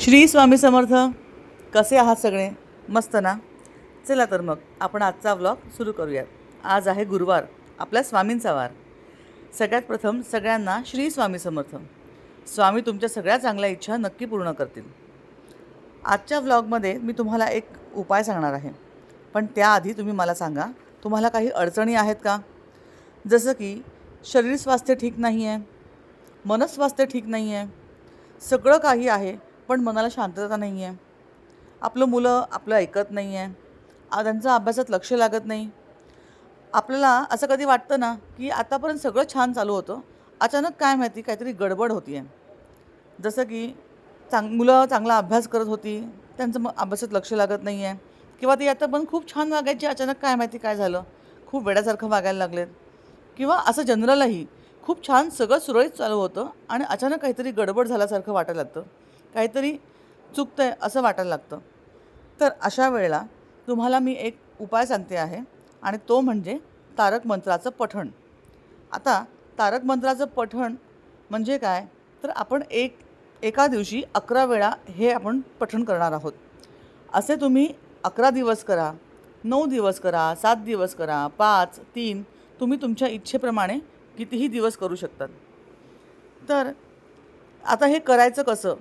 श्री स्वामी समर्थ. कसे आहात सगळे? मस्त ना? चला तर मग आपण आजचा व्लॉग सुरू करूयात. आज आहे गुरुवार आपल्या स्वामींचा वार. सगळ्यात प्रथम सगळ्यांना श्री स्वामी समर्थ. स्वामी तुमच्या सगळ्या चांगल्या इच्छा नक्की पूर्ण करतील. आजच्या व्लॉगमध्ये मी तुम्हाला एक उपाय सांगणार आहे. पण त्याआधी तुम्ही मला सांगा तुम्हाला काही अडचणी आहेत का? जसं की शरीर स्वास्थ्य ठीक नाही आहे मनस्वास्थ्य ठीक नाही आहे सगळं काही आहे पण मनाला शांतता नाही आहे आपलं मुलं आपलं ऐकत नाही आहे त्यांचा त्यांचं अभ्यासात लक्ष लागत नाही. आपल्याला असं कधी वाटतं ना की आतापर्यंत सगळं छान चालू होतं अचानक काय माहिती काहीतरी गडबड होती आहे जसं की चांग मुलं चांगला अभ्यास करत होती त्यांचं मग अभ्यासात लक्ष लागत नाही आहे किंवा ती आता पण खूप छान वागायची अचानक काय माहिती काय झालं खूप वेड्यासारखं वागायला लागलेत. किंवा असं जनरलही खूप छान सगळं सुरळीत चालू होतं आणि अचानक काहीतरी गडबड झाल्यासारखं वाटायला लागतं. काहीतरी चुकतं आहे असं वाटायला लागतं. तर अशा वेळेला तुम्हाला मी एक उपाय सांगते आहे आणि तो म्हणजे तारक मंत्राचं पठण. आता तारक मंत्राचं पठण म्हणजे काय? तर आपण एक एका दिवशी अकरा वेळा हे आपण पठण करणार आहोत. असे तुम्ही अकरा दिवस करा नऊ दिवस करा सात दिवस करा पाच तीन तुम्ही तुमच्या इच्छेप्रमाणे कितीही दिवस करू शकतात. तर आता हे करायचं कसं?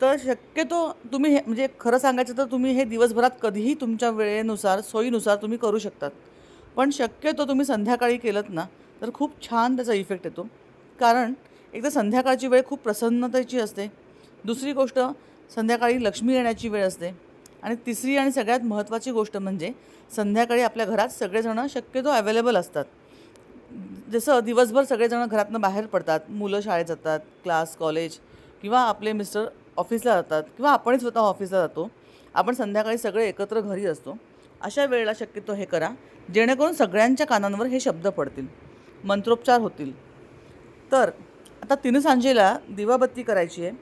तर शक्यतो तुम्ही हे म्हणजे खरं सांगायचं तर तुम्ही हे दिवसभरात कधीही तुमच्या वेळेनुसार सोयीनुसार तुम्ही करू शकतात. पण शक्यतो तुम्ही संध्याकाळी केलं ना तर खूप छान त्याचा इफेक्ट येतो. कारण एकदा संध्याकाळची वेळ खूप प्रसन्नतेची असते. दुसरी गोष्ट संध्याकाळी लक्ष्मी येण्याची वेळ असते. आणि तिसरी आणि सगळ्यात महत्त्वाची गोष्ट म्हणजे संध्याकाळी आपल्या घरात सगळेजणं शक्यतो अवेलेबल असतात. जसं दिवसभर सगळेजण घरातनं बाहेर पडतात मुलं शाळेत जातात क्लास कॉलेज किंवा आपले मिस्टर ऑफिसला जातात किंवा आपणही स्वतः ऑफिसला जातो. आपण संध्याकाळी सगळे एकत्र घरी असतो. अशा वेळेला शक्यतो हे करा जेणेकरून सगळ्यांच्या कानांवर हे शब्द पडतील. मंत्रोपचार होतील. तर आता तिनं सांजेला दिवाबत्ती करायची आहे.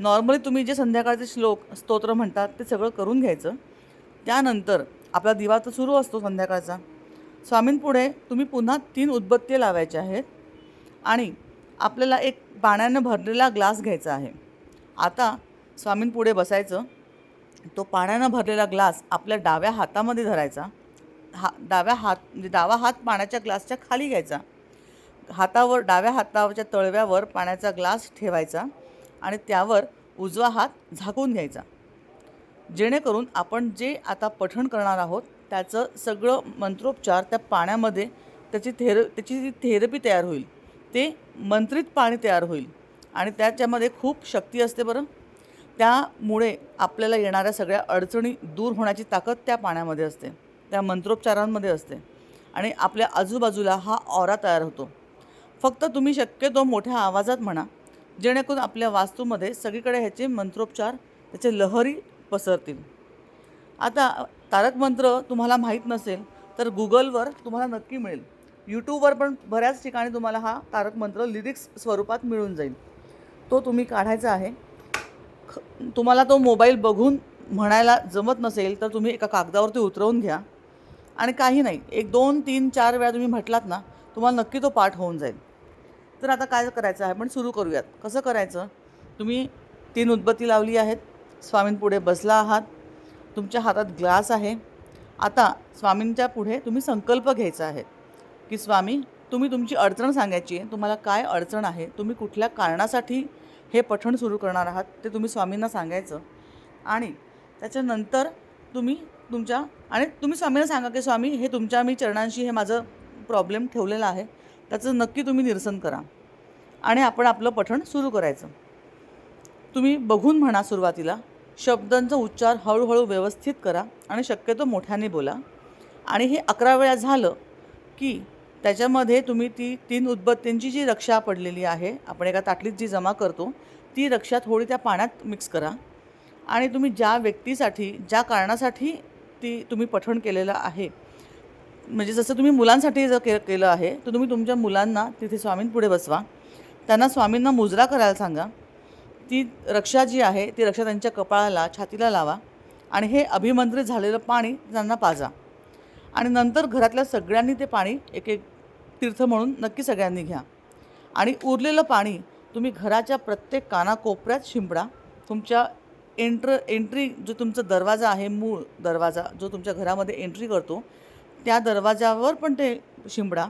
नॉर्मली तुम्ही जे संध्याकाळचे श्लोक स्तोत्र म्हणतात ते सगळं करून घ्यायचं. त्यानंतर आपला दिवा तर सुरू असतो संध्याकाळचा. स्वामींपुढे तुम्ही पुन्हा तीन उदबत्ती लावायच्या आहेत आणि आपल्याला एक पाण्यानं भरलेला ग्लास घ्यायचा आहे. आता स्वामींपुढे बसायचं. तो पाण्यानं भरलेला ग्लास आपल्या डाव्या हातामध्ये धरायचा. हा डाव्या हात म्हणजे डावा हात पाण्याच्या ग्लासच्या खाली घ्यायचा. हातावर डाव्या हातावरच्या तळव्यावर पाण्याचा ग्लास ठेवायचा आणि त्यावर उजवा हात झाकून घ्यायचा. जेणेकरून आपण जे आता पठण करणार आहोत त्याचं सगळं मंत्रोपचार त्या पाण्यामध्ये त्याची थेर त्याची जी थेरपी तयार होईल ते मंत्रित पाणी तयार होईल. आणि त्याच्यामध्ये खूप शक्ती असते बरं. त्यामुळे आपल्याला येणाऱ्या सगळ्या अडचणी दूर होण्याची ताकद त्या पाण्यामध्ये असते त्या मंत्रोपचारांमध्ये असते आणि आपल्या आजूबाजूला हा ऑरा तयार होतो. फक्त तुम्ही शक्यतो मोठ्या आवाजात म्हणा जेणेकरून आपल्या वास्तूमध्ये सगळीकडे ह्याचे मंत्रोपचार त्याचे लहरी पसरतील. आता तारक मंत्र तुम्हाला माहीत नसेल तर गुगलवर तुम्हाला नक्की मिळेल. यूट्यूबवर पण बऱ्याच ठिकाणी तुम्हाला हा तारक मंत्र लिरिक्स स्वरूपात मिळून जाईल. तो तुम्ही काढायचा आहे. ख तुम्हाला तो मोबाईल बघून म्हणायला जमत नसेल तर तुम्ही एका कागदावरती उतरवून घ्या. आणि काही नाही एक दोन तीन चार वेळा तुम्ही म्हटलात ना तुम्हाला नक्की तो पाठ होऊन जाईल. तर आता काय करायचं आहे? आपण सुरू करूयात. कसं करायचं? तुम्ही तीन उदबत्ती लावली आहेत. स्वामींपुढे बसला आहात. तुमच्या हातात ग्लास आहे. आता स्वामींच्या पुढे तुम्ही संकल्प घ्यायचा आहे की स्वामी तुम्ही तुमची अडचण सांगायची आहे तुम्हाला काय अडचण आहे तुम्ही कुठल्या कारणासाठी हे पठण सुरू करणार आहात ते तुम्ही स्वामींना सांगायचं. आणि त्याच्यानंतर तुम्ही तुमच्या आणि तुम्ही स्वामींना सांगा की स्वामी हे तुमच्या मी चरणांशी हे माझं प्रॉब्लेम ठेवलेलं आहे त्याचं नक्की तुम्ही निरसन करा. आणि आपण आपलं पठण सुरू करायचं. तुम्ही बघून म्हणा सुरुवातीला शब्दांचा उच्चार हळूहळू व्यवस्थित करा आणि शक्यतो मोठ्याने बोला. आणि हे अकरा वेळा झालं की त्याच्यामध्ये तुम्ही ती तीन उदबत्तींची जी रक्षा पडलेली आहे आपण एका ताटलीत जी जमा करतो ती रक्षा थोडी त्या पाण्यात मिक्स करा. आणि तुम्ही ज्या व्यक्तीसाठी ज्या कारणासाठी ती तुम्ही पठण केलेलं आहे म्हणजे जसं तुम्ही मुलांसाठी जर के केलं आहे तर तुम्ही तुमच्या मुलांना तिथे स्वामींपुढे बसवा. त्यांना स्वामींना मुजरा करायला सांगा. ती रक्षा जी आहे ती रक्षा त्यांच्या कपाळाला छातीला लावा. आणि हे अभिमंत्रित झालेलं पाणी त्यांना पाजा. आणि नंतर घरातल्या सगळ्यांनी ते पाणी एक एक तीर्थ म्हणून नक्की सगळ्यांनी घ्या. आणि उरलेलं पाणी तुम्ही घराच्या प्रत्येक कानाकोपऱ्यात शिंपडा. तुमच्या एंट्र एंट्री जो तुमचा दरवाजा आहे मूळ दरवाजा जो तुमच्या घरामध्ये एंट्री करतो त्या दरवाजावर पण ते शिंपडा.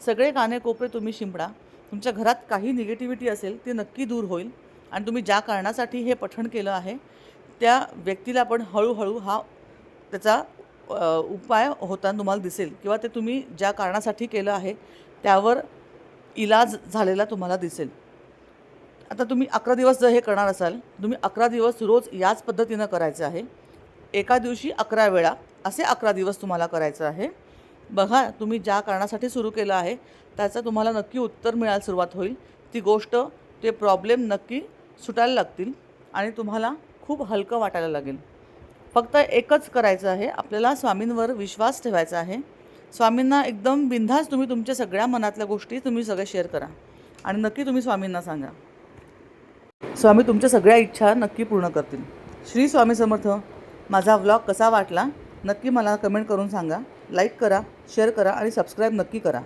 सगळे कानेकोपरे तुम्ही शिंपडा. तुमच्या घरात काही निगेटिव्हिटी असेल ती नक्की दूर होईल. आणि तुम्ही ज्या कारणासाठी हे पठण केलं आहे त्या व्यक्तीला पण हळूहळू हा त्याचा उपाय होताना तुम्हाला दिसेल किंवा ते तुम्ही ज्या कारणासाठी केलं आहे त्यावर इलाज झालेला तुम्हाला दिसेल. आता तुम्ही अकरा दिवस जर हे करणार असाल तुम्ही अकरा दिवस रोज याच पद्धतीनं करायचं आहे. एका दिवशी अकरा वेळा असे अकरा दिवस तुम्हाला करायचं आहे. बघा तुम्ही ज्या कारणासाठी सुरू केलं आहे त्याचं तुम्हाला नक्की उत्तर मिळायला सुरुवात होईल. ती गोष्ट ते प्रॉब्लेम नक्की सुटायला लागतील आणि तुम्हाला खूप हलकं वाटायला लागेल. फक्त एकच करायचं आहे. आपल्याला स्वामींवर विश्वास ठेवायचा आहे. स्वामींना एकदम बिनधास्त तुम्ही तुमच्या सगळ्या मनातल्या गोष्टी तुम्ही सगळ्या शेअर करा. आणि नक्की तुम्ही स्वामींना सांगा. स्वामी तुमच्या सगळ्या इच्छा नक्की पूर्ण करतील. श्री स्वामी समर्थ माझा व्लॉग कसा वाटला नक्की मला कमेंट करून सांगा. लाईक करा शेअर करा आणि सबस्क्राईब नक्की करा.